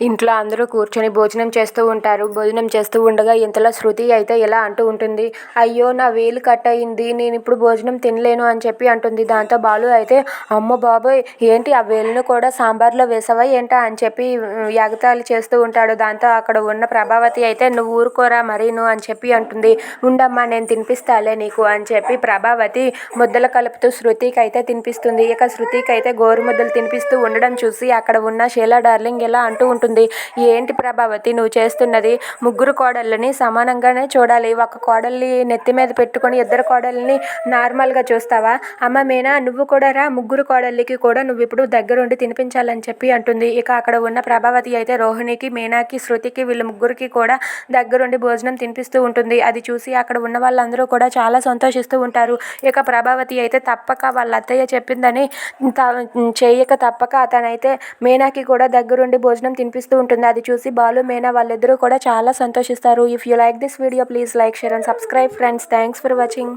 ఇంట్లో అందరూ కూర్చొని భోజనం చేస్తూ ఉంటారు. భోజనం చేస్తూ ఉండగా ఇంతలో శృతి అయితే ఇలా అంటూ ఉంటుంది. అయ్యో నా వేలు కట్ అయింది. నేను ఇప్పుడు భోజనం తినలేను అని చెప్పి అంటుంది. దాంతో బాలు అయితే అమ్మ బాబోయ్ ఏంటి ఆ వేలును కూడా సాంబార్లో వేసావా ఏంటా అని చెప్పి యాగతాలు చేస్తూ ఉంటాడు. దాంతో అక్కడ ఉన్న ప్రభావతి అయితే నువ్వు ఊరుకోరా మరీను అని చెప్పి అంటుంది. ఉండమ్మా నేను తినిపిస్తాలే నీకు అని చెప్పి ప్రభావతి ముద్దలు కలుపుతూ శృతికి అయితే తినిపిస్తుంది. ఇక శృతికి అయితే గోరు ముద్దలు తినిపిస్తూ ఉండడం చూసి అక్కడ ఉన్న షీలా డార్లింగ్ ఇలా అంటూ ఉంటుంది ఉంటుంది ఏంటి ప్రభావతి? నువ్వు చేస్తున్నది ముగ్గురు కోడళ్ళని సమానంగానే చూడాలి. ఒక కోడల్ని నెత్తి మీద పెట్టుకొని ఇద్దరు కోడల్ని నార్మల్గా చూస్తావా? అమ్మ మీనా నువ్వు కూడా రా. ముగ్గురు కోడళ్ళకి కూడా నువ్వు ఇప్పుడు దగ్గరుండి తినిపించాలని చెప్పి అంటుంది. ఇక అక్కడ ఉన్న ప్రభావతి అయితే రోహిణికి మీనాకి శృతికి వీళ్ళ ముగ్గురికి కూడా దగ్గరుండి భోజనం తినిపిస్తూ ఉంటుంది. అది చూసి అక్కడ ఉన్న వాళ్ళందరూ కూడా చాలా సంతోషిస్తూ ఉంటారు. ఇక ప్రభావతి అయితే తప్పక వాళ్ళ అత్తయ్య చెప్పిందని చేయక తప్పక అతనైతే మీనాకి కూడా దగ్గరుండి భోజనం తినిపి కనిపిస్తూ ఉంటుంది. అది చూసి బాలు మేనా వాళ్ళిద్దరూ కూడా చాలా సంతోషిస్తారు. If you like this video please like share and subscribe friends thanks for watching